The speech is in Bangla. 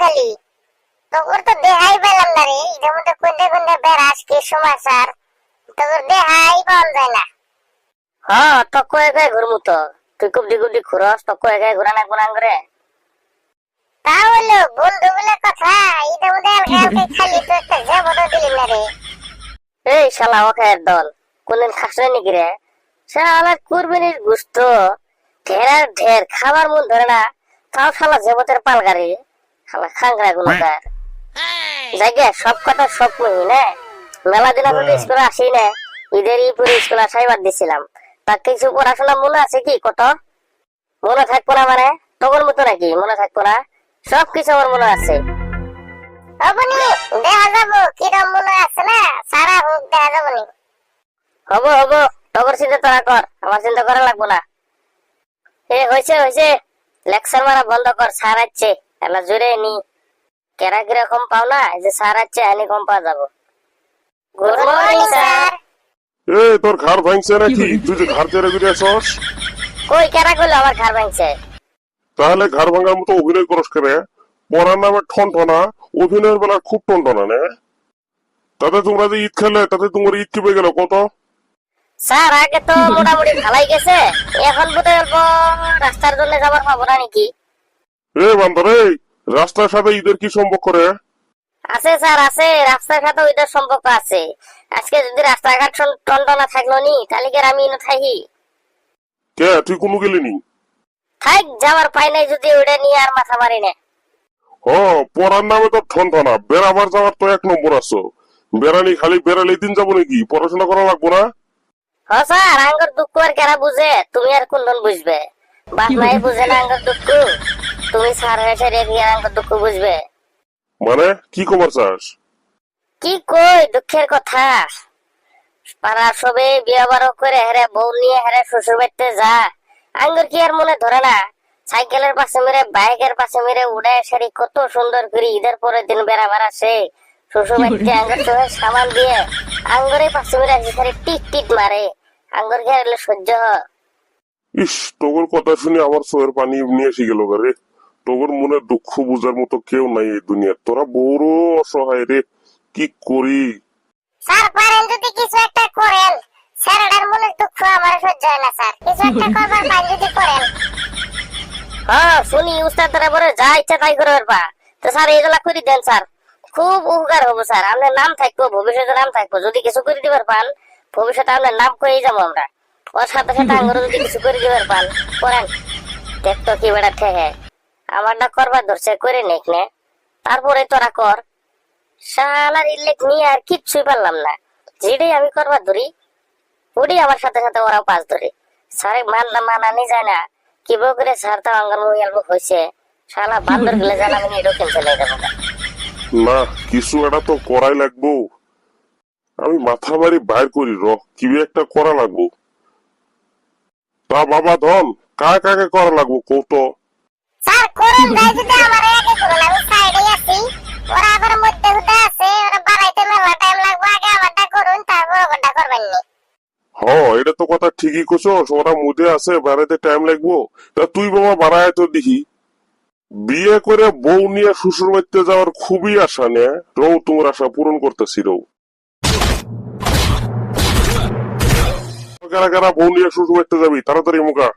খালি। তোর তো দেহাই পেলাম না রে। এটার মধ্যে কোনটা কোনটা বেড়াস কি সমাচার তোর দেহাই পাওয়া যায় না। হ্যাঁ তক্ক একাই ঘুরমু তো? তুই কুবডি কুবডি ঘুরস ঘুরা না গুণাং করে তা হলো বন্ধু বলে কথা এটার মধ্যে হালকা খালি তো একটা জাবটা দিলি না রে। এই শালা ওখায়ের দল কোনদিন খাস নাকি রে? শালা কুরবানির গুস্ত ঢের ঢের খাবার মন ধরে না তাও শালা জেবতের পালগারি শালা খাংরা গুণকার জায়গা সব কথা সব মহি না? মেলা দিন আমি স্কুলে আসি না। ঈদের ই পুরো স্কুল আসাই বাদ দিছিলাম। তা কিছু পড়াশোনা মনে আছে কি? কত? মনে থাকব না মানে? তখন মতো নাকি? মনে থাকব না? সব কিছু আমার মনে আছে। আপনি দেখা যাব। কিরম মনে আছে না? সারা হোক দেখা যাব নি। হব হব। টগর চিন্তা তোরা কর। আমার চিন্তা করা লাগবো না। এ হয়েছে হয়েছে লেকচার মারা বন্ধ কর সার আছে এলা জোরে নি। কেরা কিরা কম পাও না? এই যে সার আছে এনে কম পাওয়া যাব। গুড মর্নিং স্যার এ তোর ঘর ভাঙছে নাকি? তুই যে ঘর চেরে ঘুরে আসস। কই কেরা কইলো আমার ঘর ভাঙছে? তাহলে ঘর ভাঙার মতো অভিনয় করস করে পড়ার নামে ঠনঠনা অভিনয়ের বেলা খুব ঠনঠনা নে? তাতে তোমরা যে ঈদ খেলে তাতে তোমার ঈদ কি পেয়ে গেল কত স্যার আগে তো মোটামুটি ভালাই গেছে। এখন বোধ অল্প রাস্তার জন্য যাবার পাবো না নাকি? এ বান্দর রাস্তার সাথে ঈদের কি সম্পর্ক রে? আছে স্যার আছে। রাস্তার সাথে ওইটার সম্পর্ক আছে। আজকে যদি রাস্তাঘাট টন্টনা থাকল নি তাহলে কি আমি ইনো থাকি? কে? তুই কোনো গেলি নি? থাক যাওয়ার পাই নাই যদি ওইটা নিয়ে আর মাথা মারি না। হ পড়ার নামে তো ঠনঠনা বেড়াবার যাওয়ার তো এক নম্বর আছো। বেড়ানি খালি বেড়ালে দিন যাব নাকি? পড়াশোনা করা লাগবো না? হ স্যার আঙ্গর দুঃখ আর কেরা বুঝে? তুমি আর কোন বুঝবে। বাপ মাই বুঝে না আঙ্গর দুঃখ তুমি স্যার হয়েছে রেখে আঙ্গর দুঃখ বুঝবে। মানে? কি খবর চাস কি কই? দুঃখের কথা। পাড়ার সবে বিয়ে বারো করে হেরে বউ নিয়ে হেরে শ্বশুর বাড়িতে যা। আঙ্গুর কি আর মনে ধরে না? সাইকেলের পাশে মেরে বাইকের পাশে মেরে উড়ে সারি কত সুন্দর করে ঈদের পরের দিন বেড়াবার আসে শ্বশুর বাড়িতে আঙ্গুর চোখে সামাল দিয়ে আঙ্গুরের পাশে মেরে আসে সারি টিট টিট মারে। আঙ্গুর কি আর সহ্য হয়? ইস তোর কথা শুনে আমার চোখের পানি নিয়ে এসে গেল রে। তোর মনে দুঃখ বুঝার মতো কেউ নাই এই দুনিয়ার তোরা বড় অসহায় রে কি করি? স্যার পারেন যদি কিছু একটা করেন। স্যার এটার মনে দুঃখ আমার সহ্য হয় না স্যার। কিছু একটা করবার পাই যদি করেন। হ্যাঁ শুনি উস্তাদ তারা বলে যা ইচ্ছা তাই করে পারবা। তো স্যার এগুলা করে দেন স্যার। খুব উপকার হব স্যার। আপনার নাম থাকব ভবিষ্যতে নাম থাকব। যদি কিছু করে দিবার পান ভবিষ্যতে আপনার নাম করেই যাব আমরা। ওর সাথে সাথে আঙ্গুর যদি কিছু করে দিবার পান করেন। দেখতো কি বেড়া ঠেহে আমারটা করবার ধরছে, করে নেক নে। তারপরে তোরা কর। শালার ইলেক নিয়ে আর কিচ্ছুই পারলাম না। যেটাই আমি করবার ধরি ওটি আমার সাথে সাথে ওরাও পাস ধরে। স্যারে মান মানানি যায় না। কি করে স্যার তো মুই অল্প হয়েছে শালা বান্দর গেলে জানা আমি এটাও ক্যান্সেল যাব না, কিছু একটা তো করাই লাগবো। আমি মাথা বাড়ি বাইর করি র কি একটা করা লাগবো। তা বাবা ধন, কাকে কাকে করা লাগবো কৌত স্যার করুন ভাই যদি আমার আগে করুন আমি সাইডে আছি ওরা আবার মধ্যে হুদা আছে ওরা বাড়াইতে মেলা টাইম লাগবে, আগে আমারটা করুন, তারপর ওটা করবেন নি। হ এটা তো কথা ঠিকই কছস ওরা মুদে আছে বেড়াইতে টাইম লাগবো। তা তুই বাবা বাড়ায় তো দেখি। বিয়ে করে বউ নিয়ে শ্বশুর বাড়িতে যাওয়ার খুবই আশা নে রৌ তোমার আশা পূরণ করতেছি রৌ কারা কারা বউ নিয়ে শ্বশুর বাড়িতে যাবি? তাড়াতাড়ি মুখা।